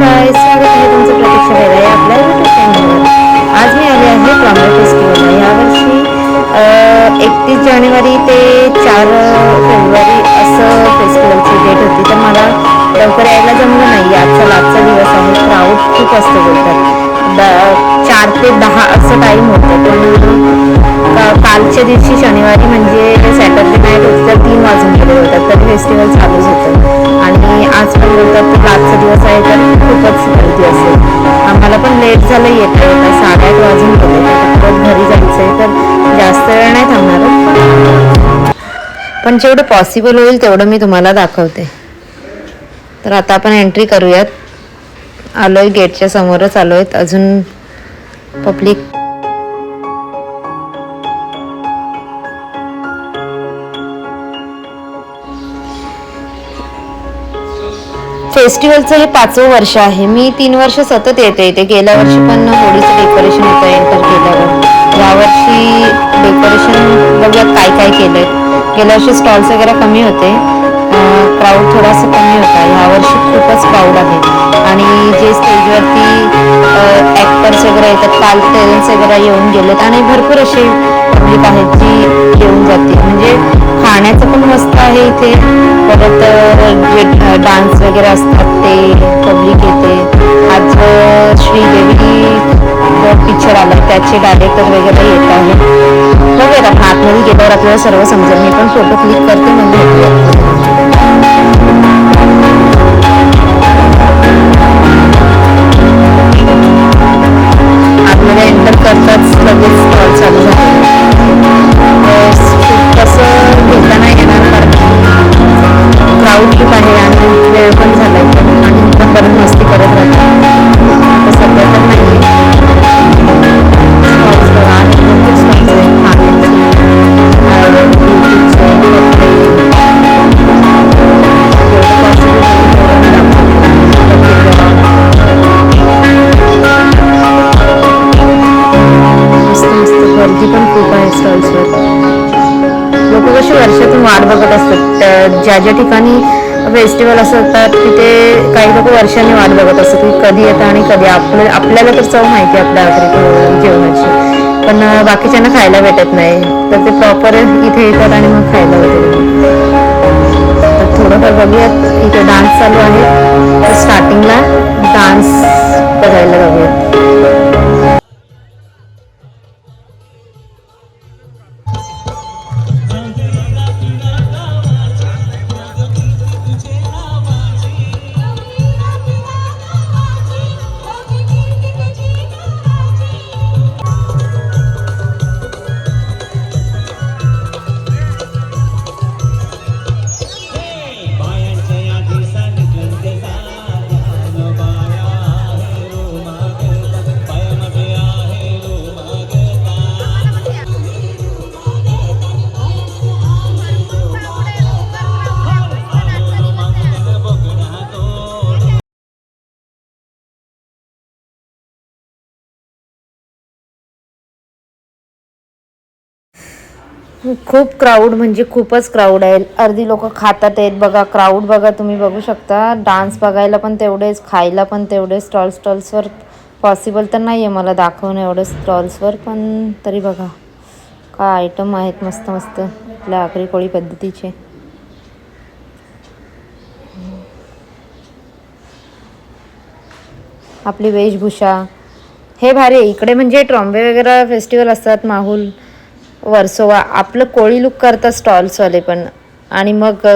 काय स्वागत आहे तुमचं प्रतीक्षा वेगळा या आपल्या युट्यूब चॅनलवर आज मी आले आहे ट्रॉम्बे फेस्टिवलला यावर्षी एकतीस जानेवारी ते चार फेब्रुवारी असं फेस्टिवलची डेट होती. तर मला लवकर यायला जमलं नाही. आजचा आजचा दिवस आहे. क्राऊड खूप असतं बोलतात. द चार ते दहा असं टाईम होतं. पण का- कालच्या दिवशी शनिवारी म्हणजे सॅटर्डे नाईट होती तर तीन वाजून गेले होतात तरी फेस्टिवल चालूच होतं. आज पण बोलतात की आजचा दिवस आहे तर खूपच गर्दी असेल. आम्हाला पण लेट झालं येतं साडे आठ वाजून गेले. परत घरी जायचं आहे तर जास्त वेळ नाही थांबणार. पण जेवढं पॉसिबल होईल तेवढं मी तुम्हाला दाखवते. तर आता आपण एंट्री करूयात. आलोय गेटच्या समोरच आलोय. अजून पब्लिक फेस्टिवलचं हे पाचवं वर्ष आहे. मी तीन वर्ष सतत येते इथे. गेल्या वर्षी पण होळीचं डेकोरेशन होतं एंटर केल्यावर. यावर्षी डेकोरेशन बघूयात काय काय केलंय. गेल्या वर्षी स्टॉल्स वगैरे कमी होते. क्राऊड थोडासा कमी होता. यावर्षी खूपच क्राऊड आहे. आणि जे स्टेजवरती ॲक्टर्स वगैरे येतात काल टेरेन्स वगैरे येऊन गेलेत. आणि भरपूर असे पब्लिक आहे ती घेऊन जाते. म्हणजे खाण्याचं पण मस्त आहे इथे. परत जे डान्स वगैरे असतात ते पब्लिक येते. आज श्रीदेवी पिक्चर आला. त्याचे डायरेक्टर वगैरे येत आहेत. बघूयात आपण आतमध्ये गेल्यावर आपल्याला सर्व समजेल. मी पण फोटो क्लिक करते म्हणजे बघत असतात. ज्या ज्या ठिकाणी फेस्टिवल असतात तिथे काही लोक वर्षांनी वाट बघत असतात की कधी येतं आणि कधी आपलं आपल्याला तर चव माहिती आहे आपल्या आगरी जेवणाची. पण बाकीच्यांना खायला भेटत नाही. तर ते प्रॉपर इथे येतात आणि मग खायला वगैरे. तर थोडंफार बघूयात. इथे डान्स चालू आहे. तर स्टार्टिंगला डान्स बघायला बघूयात खूप क्राऊड म्हणजे खूपच क्राऊड आहे. अर्धी लोक खातात आहेत. बघा क्राऊड बघा तुम्ही बघू शकता. डान्स बघायला पण तेवढेच खायला पण तेवढे स्टॉल स्टॉल्सवर पॉसिबल तर नाही आहे मला दाखवणं एवढं स्टॉल्सवर पण तरी बघा. काय आयटम आहेत मस्त मस्त. आपल्या आकरी कोळी पद्धतीचे. आपली वेशभूषा. हे भारी आहे. इकडे म्हणजे ट्रॉम्बे वगैरे फेस्टिवल असतात माहूल. वर्सोवा. आपलं कोळी लुक करतात स्टॉल्सवाले पण. आणि मग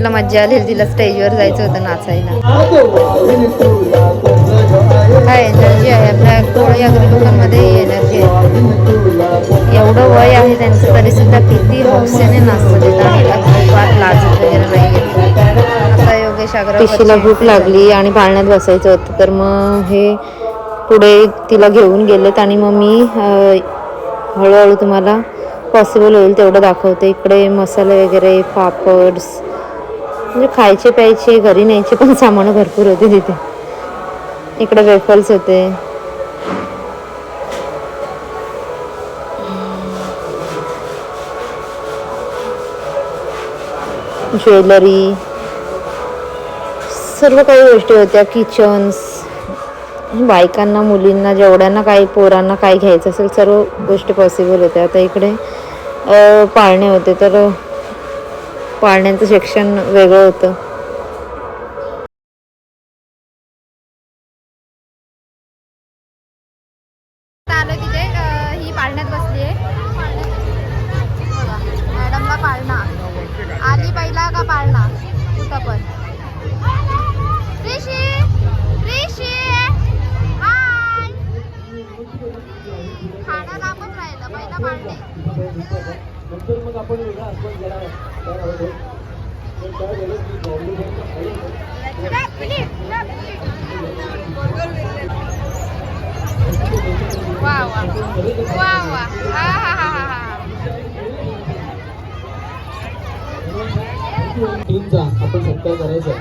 तिला मज्जा आली तिला स्टेजवर जायचं होतं नाचायला. काय एनर्जी आहे आपल्या कोळी अग्री लोकांमध्ये एनर्जी आहे? एवढं वय आहे त्यांचं तरी सुद्धा किती हौसेने नाचतात. येत लाजत वगैरे नाही आता योगेश पिशीला भूक लागली आणि पाळण्यात बसायचं होतं. तर मग हे पुढे तिला घेऊन गेलेत आणि मग मी हळूहळू तुम्हाला पॉसिबल होईल तेवढं दाखवते. इकडे मसाले वगैरे पापड्स म्हणजे खायचे प्यायचे घरी न्यायचे पण सामान भरपूर होते तिथे. इकडे वेफल्स होते. ज्वेलरी. सर्व काही गोष्टी होत्या किचन्स बायकांना मुलींना जेवढ्यांना काही पोरांना काय घ्यायचं असेल सर्व गोष्टी पॉसिबल होत्या. आता इकडे पाळणे होते तर पाळण्याचं सेक्शन वेगळं होतं. वा वा वा वा हा हा हा हा हा टीमचा आपण सत्कार करायचा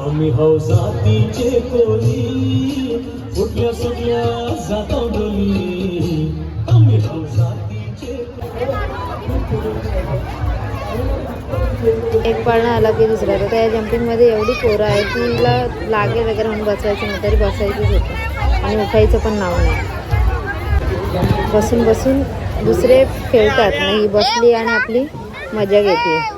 आम्ही हौसातीचे कोणी कुठल्या सुटल्या जातो डोली आम्ही हौसातीचे एक पाळणा आला की दुसरा. तर त्या जम्पिंगमध्ये एवढी पोरं आहे की तिला लागे वगैरे म्हणून बसवायचं नाही तरी बसायचंच होतं. आणि उठायचं पण नाव नाही. बसून बसून दुसरे खेळतात नाही बसली आणि आपली मजा घेते.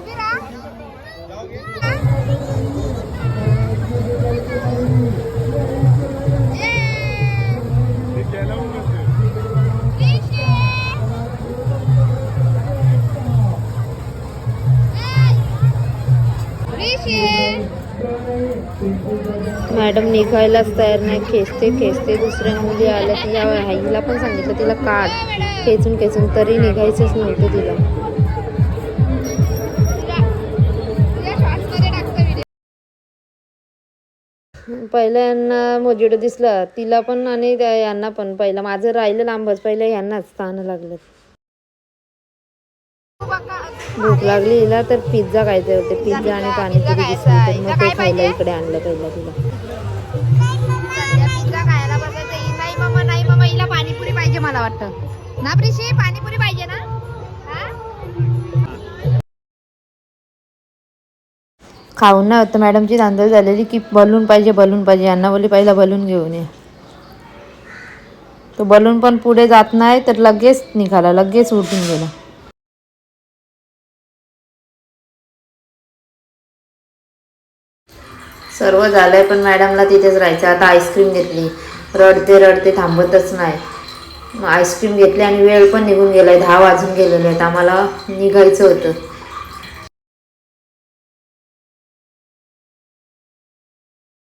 मॅडम निघायलाच तयार नाही खेचते खेचते. दुसऱ्या मुली आल्या तिला आईला पण सांगितलं तिला काढ. खेचून खेचून तरी निघायचंच नव्हतं तिला. पहिलं यांना मोजिडो दिसला तिला पण आणि त्या यांना पण. पहिलं माझं राहिलं लांबच पहिलं यांनाच ताण लागलं. भूक लागली हिला तर पिझ्झा खायचे होते पिझ्झा आणि पाणीपुरी दिसली तर मग ते खायला इकडे आणलं पहिलं तिला. सध्या पिझ्झा खायला बसायचं नाही मामा नाही मामा हिला पाणीपुरी पाहिजे मला वाटतं. ना प्रिशी पाणीपुरी पाहिजे ना? खाऊन नाही होतं मॅडमची धांदल झालेली की बलून पाहिजे बलून पाहिजे. यांना बोलली पहिला बलून घेऊन ये. तो बलून पण पुढे जात नाही तर लगेच निघाला लगेच उठून गेला. सर्व झालंय पण मॅडमला तिथेच राहायचं आता आईस्क्रीम घेतली. रडते रडते थांबतच नाही. आईस्क्रीम घेतली आणि वेळ पण निघून गेलाय. दहा वाजून गेलेले आहेत. आम्हाला निघायचं होतं.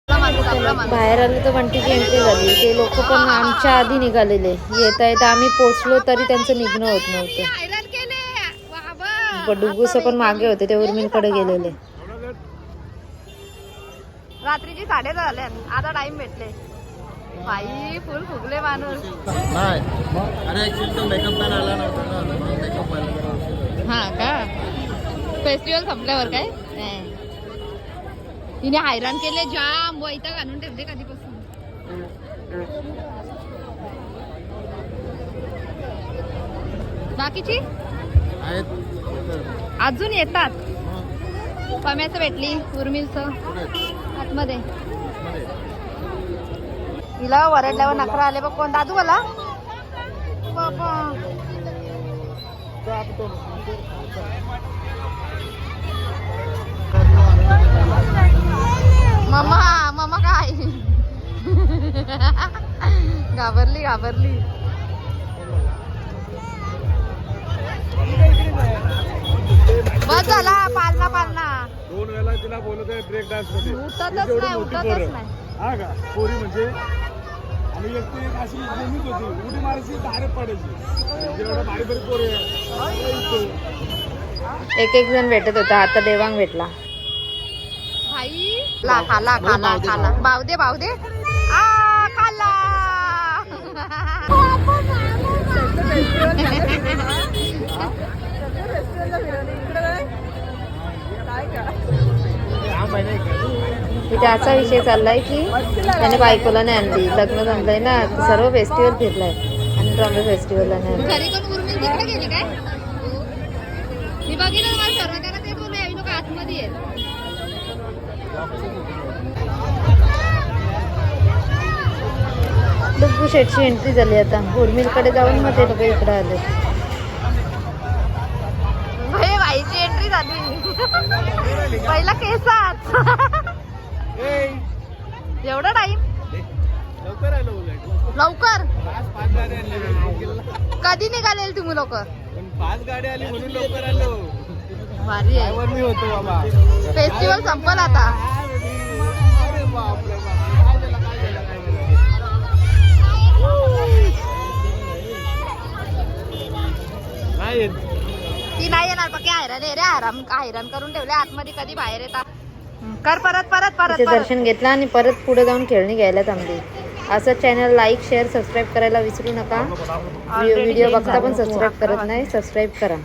बाहेर आलो तर बंटीची एंट्री झाली. ते लोक पण आमच्या आधी निघालेले. येता येता आम्ही पोचलो तरी त्यांचं निघणं होत नव्हतं. डुगूस पण मागे होते ते उर्मिलकडे गेलेले. रात्रीची साडे झाले. आता टाइम भेटले. बाई फुल फुगले माणूस. हा का? फेस्टिवल संपल्यावर काय? तिने हैराण केले जाम. वैताग आणून ठेवले कधीपासून. बाकीची? अजून येतात. पम्याचं भेटली उर्मिलचं. आतमध्ये. हिला वरडल्यावर नखरा आले बघ कोण. दादू मला बाबा. मम्मा मम्मा काय? घाबरली घाबरली. बस झाला पालना पालना. दोन वेळा तिला बोलत आहे ब्रेक डान्समध्ये. उठतच नाही उठतच नाही. हा का? पोरी म्हणजे आणि एक ती एक अशी नेहमीच होती. उडी मारायची डायरेक्ट पडायची. जेवढं बारीक बारीक पोरी आहे. एक एक जण भेटत होता आता देवांग भेटला. भाई? ला खाला खाला खाला. भाव दे भाव दे आ खाला. इथे असा विषय चाललाय की त्याने बायकोला नाही आणली. लग्न जमलंय ना सर्व फेस्टिवल फिरलाय. आणि ट्रॉम्बे फेस्टिवलला नाही शेटची एंट्री झाली आता. उर्मिलकडे जाऊन मग ते लोक इकडे आले झाली पहिला केसात. एवढा टाइम लवकर कधी निघालेल तुम्ही लोक? पाच गाड्या आली म्हणून लवकर आलो. भारी आहे. फेस्टिवल संपल आता. आहे रे आराम हैराण करून ठेवले आतमध्ये कधी बाहेर येतात कर परत परत परत दर्शन घेतलं आणि परत पुढे जाऊन खेळणी घ्यायला थांबली. असं चॅनल लाईक शेअर सबस्क्राईब करायला विसरू नका. व्हिडिओ बघता पण सबस्क्राईब करत नाही सबस्क्राईब करा.